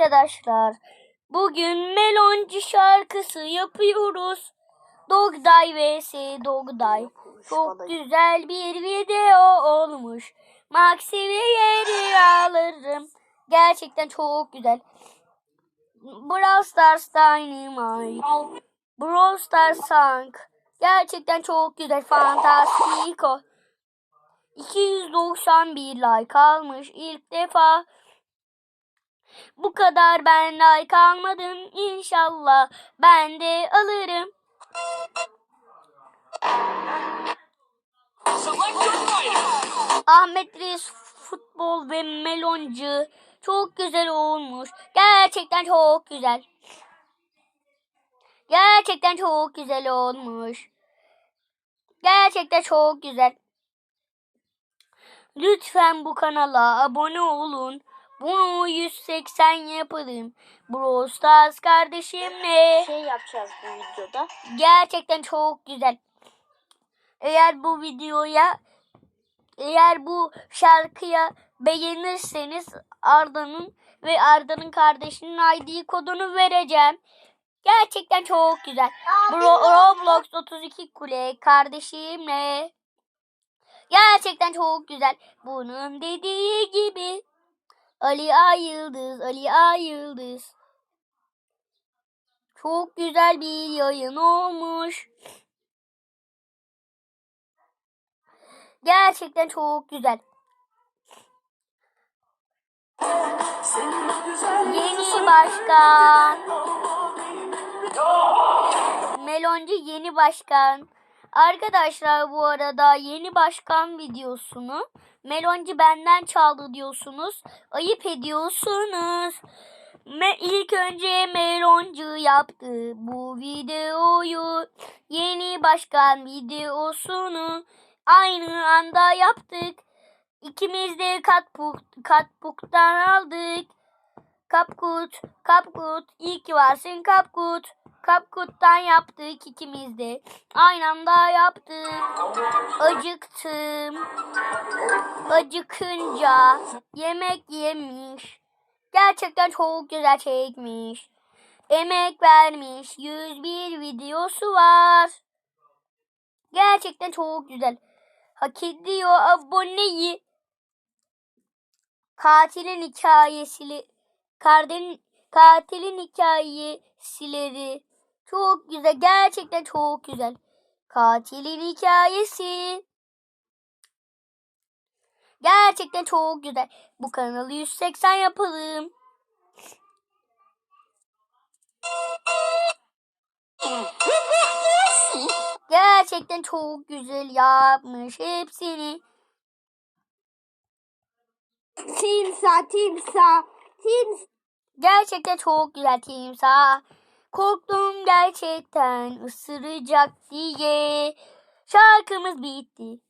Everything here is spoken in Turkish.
arkadaşlar. Bugün meloncu şarkısı yapıyoruz. Dog Day vs Dog Day. Çok güzel bir video olmuş. Maxi'yi yeri alırım. Gerçekten çok güzel. Brawl Stars Dynamite. Brawl Stars Song. Gerçekten çok güzel. Fantastico. 291 like almış ilk defa. Bu kadar ben like almadım. İnşallah ben de alırım. Ahmet Reis futbol ve meloncu çok güzel olmuş. Gerçekten çok güzel. Gerçekten çok güzel olmuş. Gerçekten çok güzel. Lütfen bu kanala abone olun. Bunu 180 yapalım. Brawl Stars kardeşimle. şey yapacağız bu videoda. Gerçekten çok güzel. Eğer bu videoya eğer bu şarkıya beğenirseniz Arda'nın ve Arda'nın kardeşinin ID kodunu vereceğim. Gerçekten çok güzel. Bro- Roblox 32 kule kardeşimle. Gerçekten çok güzel. Bunun dediği gibi. Ali Ay Yıldız, Ali Ay Yıldız. Çok güzel bir yayın olmuş. Gerçekten çok güzel. Yeni başkan. Meloncu yeni başkan. Arkadaşlar bu arada yeni başkan videosunu Meloncu benden çaldı diyorsunuz. Ayıp ediyorsunuz. Me ilk önce Meloncu yaptı bu videoyu. Yeni başkan videosunu aynı anda yaptık. İkimiz de Katpuk, Katpuk'tan aldık. Kapkut, Kapkut, iyi ki varsın Kapkut. Kapkut'tan yaptık ikimiz de. Aynı anda yaptık. Acıktım. Acıkınca yemek yemiş. Gerçekten çok güzel çekmiş. Emek vermiş. 101 videosu var. Gerçekten çok güzel. Hak ediyor aboneyi. Katilin hikayesi Kardeşin, katilin hikayesileri çok güzel. Gerçekten çok güzel. Katilin hikayesi. Gerçekten çok güzel. Bu kanalı 180 yapalım. Gerçekten çok güzel yapmış hepsini. Timsa, timsa, timsa. Gerçekten çok güzel timsah. Korktum gerçekten ısıracak diye. Şarkımız bitti.